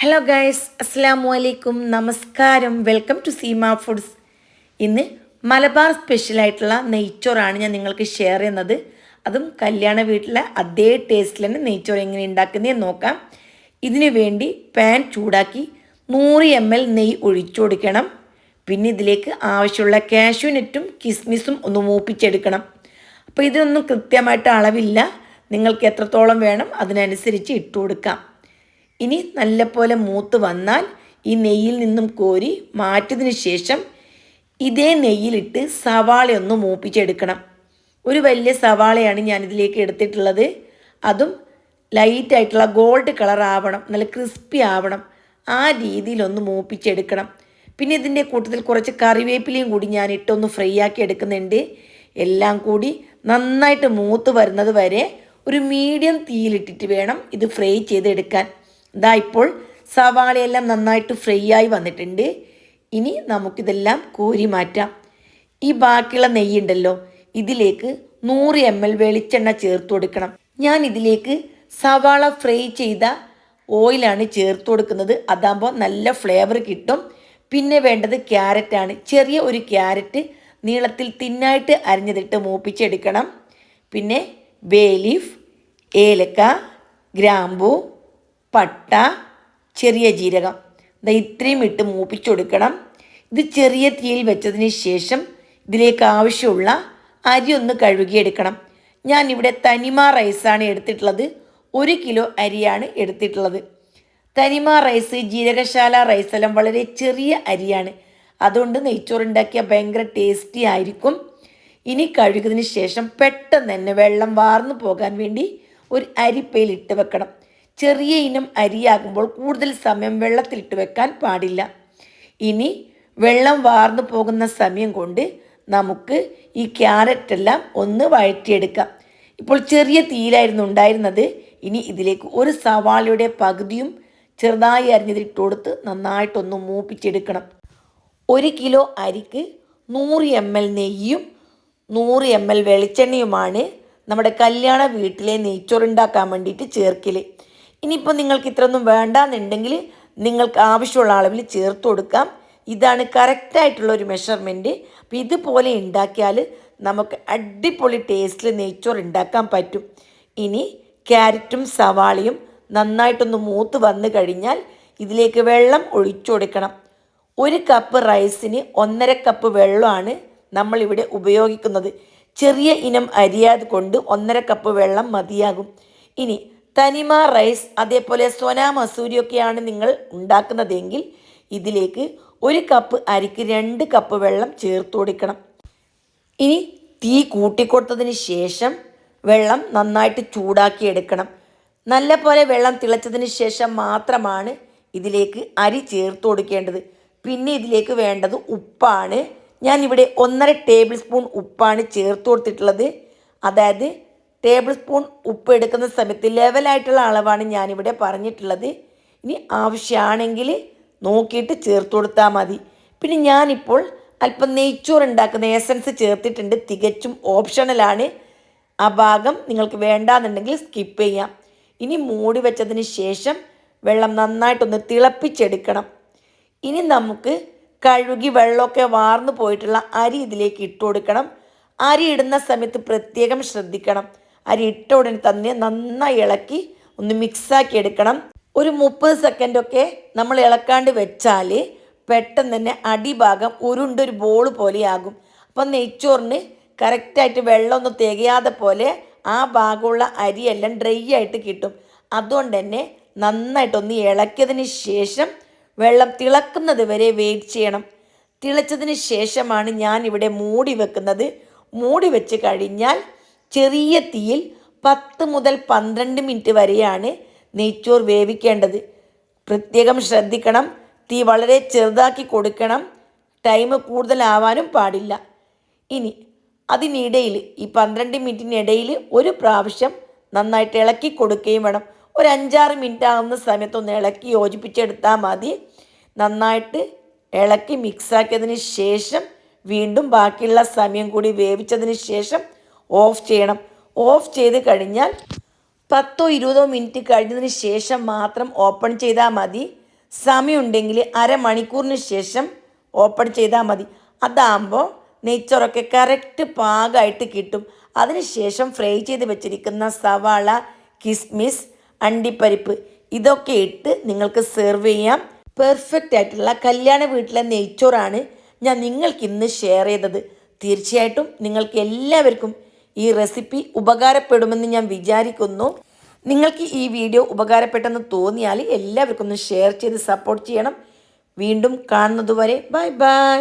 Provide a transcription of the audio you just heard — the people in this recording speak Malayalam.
ഹലോ ഗൈസ് അസ്സാമു അലൈക്കും നമസ്കാരം വെൽക്കം ടു സീമ ഫുഡ്സ് ഇന്ന് മലബാർ സ്പെഷ്യലായിട്ടുള്ള നെയ്ച്ചോറാണ് ഞാൻ നിങ്ങൾക്ക് ഷെയർ ചെയ്യുന്നത്. അതും കല്യാണ വീട്ടിലെ അതേ ടേസ്റ്റിൽ തന്നെ നെയ്ച്ചോറ് എങ്ങനെ ഉണ്ടാക്കുന്നതെന്ന് നോക്കാം. ഇതിനു വേണ്ടി പാൻ ചൂടാക്കി നൂറ് എം എൽ നെയ്യ് ഒഴിച്ചു കൊടുക്കണം. പിന്നെ ഇതിലേക്ക് ആവശ്യമുള്ള കാഷ്യൂനെറ്റും കിസ്മിസും ഒന്ന് മൂപ്പിച്ചെടുക്കണം. അപ്പോൾ ഇതിനൊന്നും കൃത്യമായിട്ട് അളവില്ല. നിങ്ങൾക്ക് എത്രത്തോളം വേണം അതിനനുസരിച്ച് ഇട്ട് കൊടുക്കാം. ഇനി നല്ലപോലെ മൂത്ത് വന്നാൽ ഈ നെയ്യിൽ നിന്നും കോരി മാറ്റിയതിന് ശേഷം ഇതേ നെയ്യിലിട്ട് സവാളയൊന്ന് മൂപ്പിച്ചെടുക്കണം. ഒരു വലിയ സവാളയാണ് ഞാനിതിലേക്ക് എടുത്തിട്ടുള്ളത്. അതും ലൈറ്റായിട്ടുള്ള ഗോൾഡ് കളർ ആവണം നല്ല ക്രിസ്പി ആവണം. ആ രീതിയിലൊന്ന് മൂപ്പിച്ചെടുക്കണം. പിന്നെ ഇതിന്റെ കൂട്ടത്തിൽ കുറച്ച് കറിവേപ്പിലയും കൂടി ഞാൻ ഇട്ടൊന്ന് ഫ്രൈ ആക്കി എടുക്കുന്നുണ്ട്. എല്ലാം കൂടി നന്നായിട്ട് മൂത്ത് വരുന്നത് വരെ ഒരു മീഡിയം തീയിലിട്ടിട്ട് വേണം ഇത് ഫ്രൈ ചെയ്തെടുക്കാൻ. ഇതാ ഇപ്പോൾ സവാളയെല്ലാം നന്നായിട്ട് ഫ്രൈ ആയി വന്നിട്ടുണ്ട്. ഇനി നമുക്കിതെല്ലാം കോരി മാറ്റാം. ഈ ബാക്കിയുള്ള നെയ്യുണ്ടല്ലോ ഇതിലേക്ക് നൂറ് എം എൽ വെളിച്ചെണ്ണ ചേർത്ത് കൊടുക്കണം. ഞാൻ ഇതിലേക്ക് സവാള ഫ്രൈ ചെയ്ത ഓയിലാണ് ചേർത്ത് കൊടുക്കുന്നത്. അതാകുമ്പോൾ നല്ല ഫ്ലേവർ കിട്ടും. പിന്നെ വേണ്ടത് ക്യാരറ്റാണ് ചെറിയ ഒരു ക്യാരറ്റ് നീളത്തിൽ തിന്നായിട്ട് അരിഞ്ഞതിട്ട് മൂപ്പിച്ചെടുക്കണം. പിന്നെ ബേ ലീഫ് ഏലക്ക ഗ്രാമ്പൂ പട്ട ചെറിയ ജീരകം. ഇത് ഇത്രയും ഇട്ട് മൂപ്പിച്ചൊടുക്കണം ഇത് ചെറിയ തീയിൽ വെച്ചതിന് ശേഷം ഇതിലേക്ക് ആവശ്യമുള്ള അരി ഒന്ന് കഴുകിയെടുക്കണം. ഞാൻ ഇവിടെ തനിമ റൈസാണ് എടുത്തിട്ടുള്ളത്. ഒരു കിലോ അരിയാണ് എടുത്തിട്ടുള്ളത്. തനിമ റൈസ് ജീരകശാല റൈസ് എല്ലാം വളരെ ചെറിയ അരിയാണ്. അതുകൊണ്ട് നെയ്ച്ചോറുണ്ടാക്കിയ ഭയങ്കര ടേസ്റ്റി ആയിരിക്കും. ഇനി കഴുകുന്നതിന് ശേഷം പെട്ടെന്ന് തന്നെ വെള്ളം വാർന്നു പോകാൻ വേണ്ടി ഒരു അരിപ്പയിൽ ഇട്ട് വെക്കണം. ചെറിയ ഇനം അരിയാകുമ്പോൾ കൂടുതൽ സമയം വെള്ളത്തിലിട്ട് വെക്കാൻ പാടില്ല. ഇനി വെള്ളം വാർന്നു പോകുന്ന സമയം കൊണ്ട് നമുക്ക് ഈ ക്യാരറ്റ് എല്ലാം ഒന്ന് വഴറ്റിയെടുക്കാം. ഇപ്പോൾ ചെറിയ തീയിലായിരുന്നു ഉണ്ടായിരുന്നത്. ഇനി ഇതിലേക്ക് ഒരു സവാളയുടെ പകുതിയും ചെറുതായി അരിഞ്ഞതിട്ട് കൊടുത്ത് നന്നായിട്ടൊന്ന് മൂപ്പിച്ചെടുക്കണം. ഒരു കിലോ അരിക്ക് നൂറ് എം എൽ നെയ്യും നൂറ് എം എൽ വെളിച്ചെണ്ണയുമാണ് നമ്മുടെ കല്യാണ വീട്ടിലെ നെയ്ച്ചോറുണ്ടാക്കാൻ വേണ്ടിയിട്ട് ചേർക്കൽ ഇനിയിപ്പോൾ നിങ്ങൾക്ക് ഇത്രയൊന്നും വേണ്ടാന്നുണ്ടെങ്കിൽ നിങ്ങൾക്ക് ആവശ്യമുള്ള അളവിൽ ചേർത്ത് കൊടുക്കാം. ഇതാണ് കറക്റ്റായിട്ടുള്ള ഒരു മെഷർമെന്റ് അപ്പോൾ ഇതുപോലെ ഉണ്ടാക്കിയാൽ നമുക്ക് അടിപൊളി ടേസ്റ്റിൽ നെയ്ച്ചോറ് ഉണ്ടാക്കാൻ പറ്റും. ഇനി ക്യാരറ്റും സവാളയും നന്നായിട്ടൊന്ന് മൂത്ത് വന്നു കഴിഞ്ഞാൽ ഇതിലേക്ക് വെള്ളം ഒഴിച്ചു കൊടുക്കണം. ഒരു കപ്പ് റൈസിന് ഒന്നര കപ്പ് വെള്ളമാണ് നമ്മളിവിടെ ഉപയോഗിക്കുന്നത്. ചെറിയ ഇനം അരിയാത് കൊണ്ട് ഒന്നര കപ്പ് വെള്ളം മതിയാകും. ഇനി തനിമ റൈസ് അതേപോലെ സൊന മസൂരിയൊക്കെയാണ് നിങ്ങൾ ഉണ്ടാക്കുന്നതെങ്കിൽ ഇതിലേക്ക് ഒരു കപ്പ് അരിക്ക് രണ്ട് കപ്പ് വെള്ളം ചേർത്ത് കൊടുക്കണം. ഇനി തീ കൂട്ടിക്കൊടുത്തതിന് ശേഷം വെള്ളം നന്നായിട്ട് ചൂടാക്കി എടുക്കണം. നല്ല പോലെ വെള്ളം തിളച്ചതിന് ശേഷം മാത്രമാണ് ഇതിലേക്ക് അരി ചേർത്ത് കൊടുക്കേണ്ടത്. പിന്നെ ഇതിലേക്ക് വേണ്ടത് ഉപ്പാണ്. ഞാനിവിടെ ഒന്നര ടേബിൾ സ്പൂൺ ഉപ്പാണ് ചേർത്ത് കൊടുത്തിട്ടുള്ളത്. അതായത് ടേബിൾ സ്പൂൺ ഉപ്പ് എടുക്കുന്ന സമയത്ത് ലെവലായിട്ടുള്ള അളവാണ് ഞാനിവിടെ പറഞ്ഞിട്ടുള്ളത്. ഇനി ആവശ്യമാണെങ്കിൽ നോക്കിയിട്ട് ചേർത്ത് കൊടുത്താൽ മതി. പിന്നെ ഞാനിപ്പോൾ അല്പം നെയ്ച്ചോറ് ഉണ്ടാക്കുന്ന എസൻസ് ചേർത്തിട്ടുണ്ട്. തികച്ചും ഓപ്ഷണലാണ് ആ ഭാഗം നിങ്ങൾക്ക് വേണ്ടാന്നുണ്ടെങ്കിൽ സ്കിപ്പ് ചെയ്യാം. ഇനി മൂടി വെച്ചതിന് ശേഷം വെള്ളം നന്നായിട്ടൊന്ന് തിളപ്പിച്ചെടുക്കണം. ഇനി നമുക്ക് കഴുകി വെള്ളമൊക്കെ വാർന്നു പോയിട്ടുള്ള അരി ഇതിലേക്ക് ഇട്ട് കൊടുക്കണം. അരി ഇടുന്ന സമയത്ത് പ്രത്യേകം ശ്രദ്ധിക്കണം. അരി ഇട്ട ഉടനെ തന്നെ നന്നായി ഇളക്കി ഒന്ന് മിക്സാക്കി എടുക്കണം. ഒരു മുപ്പത് സെക്കൻഡൊക്കെ നമ്മൾ ഇളക്കാണ്ട് വെച്ചാൽ പെട്ടെന്ന് തന്നെ അടിഭാഗം ഉരുണ്ടൊരു ബോൾ പോലെയാകും. അപ്പം നെയ്ച്ചോറിന് കറക്റ്റായിട്ട് വെള്ളമൊന്നും തികയാതെ പോലെ ആ ഭാഗമുള്ള അരിയെല്ലാം ഡ്രൈ ആയിട്ട് കിട്ടും. അതുകൊണ്ട് തന്നെ നന്നായിട്ടൊന്ന് ഇളക്കിയതിന് ശേഷം വെള്ളം തിളക്കുന്നത് വരെ വെയിറ്റ് ചെയ്യണം. തിളച്ചതിന് ശേഷമാണ് ഞാനിവിടെ മൂടി വെക്കുന്നത്. മൂടി വെച്ച് കഴിഞ്ഞാൽ ചെറിയ തീയിൽ പത്ത് മുതൽ പന്ത്രണ്ട് മിനിറ്റ് വരെയാണ് നെയ്ച്ചോറ് വേവിക്കേണ്ടത്. പ്രത്യേകം ശ്രദ്ധിക്കണം. തീ വളരെ ചെറുതാക്കി കൊടുക്കണം. ടൈം കൂടുതലാവാനും പാടില്ല. ഇനി അതിനിടയിൽ ഈ പന്ത്രണ്ട് മിനിറ്റിനിടയിൽ ഒരു പ്രാവശ്യം നന്നായിട്ട് ഇളക്കി കൊടുക്കുകയും വേണം. ഒരു അഞ്ചാറ് മിനിറ്റ് ആകുന്ന സമയത്തൊന്ന് ഇളക്കി യോജിപ്പിച്ചെടുത്താൽ മതി. നന്നായിട്ട് ഇളക്കി മിക്സാക്കിയതിന് ശേഷം വീണ്ടും ബാക്കിയുള്ള സമയം കൂടി വേവിച്ചതിന് ശേഷം ഓഫ് ചെയ്യണം. ഓഫ് ചെയ്ത് കഴിഞ്ഞാൽ പത്തോ ഇരുപതോ മിനിറ്റ് കഴിഞ്ഞതിന് ശേഷം മാത്രം ഓപ്പൺ ചെയ്താൽ മതി. സമയമുണ്ടെങ്കിൽ അരമണിക്കൂറിന് ശേഷം ഓപ്പൺ ചെയ്താൽ മതി. അതാകുമ്പോൾ നെയ്ച്ചോറൊക്കെ കറക്റ്റ് പാകമായിട്ട് കിട്ടും. അതിനുശേഷം ഫ്രൈ ചെയ്ത് വെച്ചിരിക്കുന്ന സവാള കിസ്മിസ് അണ്ടിപ്പരിപ്പ് ഇതൊക്കെ ഇട്ട് നിങ്ങൾക്ക് സെർവ് ചെയ്യാം. പെർഫെക്റ്റ് ആയിട്ടുള്ള കല്യാണ വീട്ടിലെ നെയ്ച്ചോറാണ് ഞാൻ നിങ്ങൾക്ക് ഇന്ന് ഷെയർ ചെയ്തത്. തീർച്ചയായിട്ടും നിങ്ങൾക്ക് എല്ലാവർക്കും ഈ റെസിപ്പി ഉപകാരപ്പെടുമെന്ന് ഞാൻ വിചാരിക്കുന്നു. നിങ്ങൾക്ക് ഈ വീഡിയോ ഉപകാരപ്പെട്ടെന്ന് തോന്നിയാൽ എല്ലാവർക്കും ഒന്ന് ഷെയർ ചെയ്ത് സപ്പോർട്ട് ചെയ്യണം. വീണ്ടും കാണുന്നതുവരെ ബൈ ബൈ.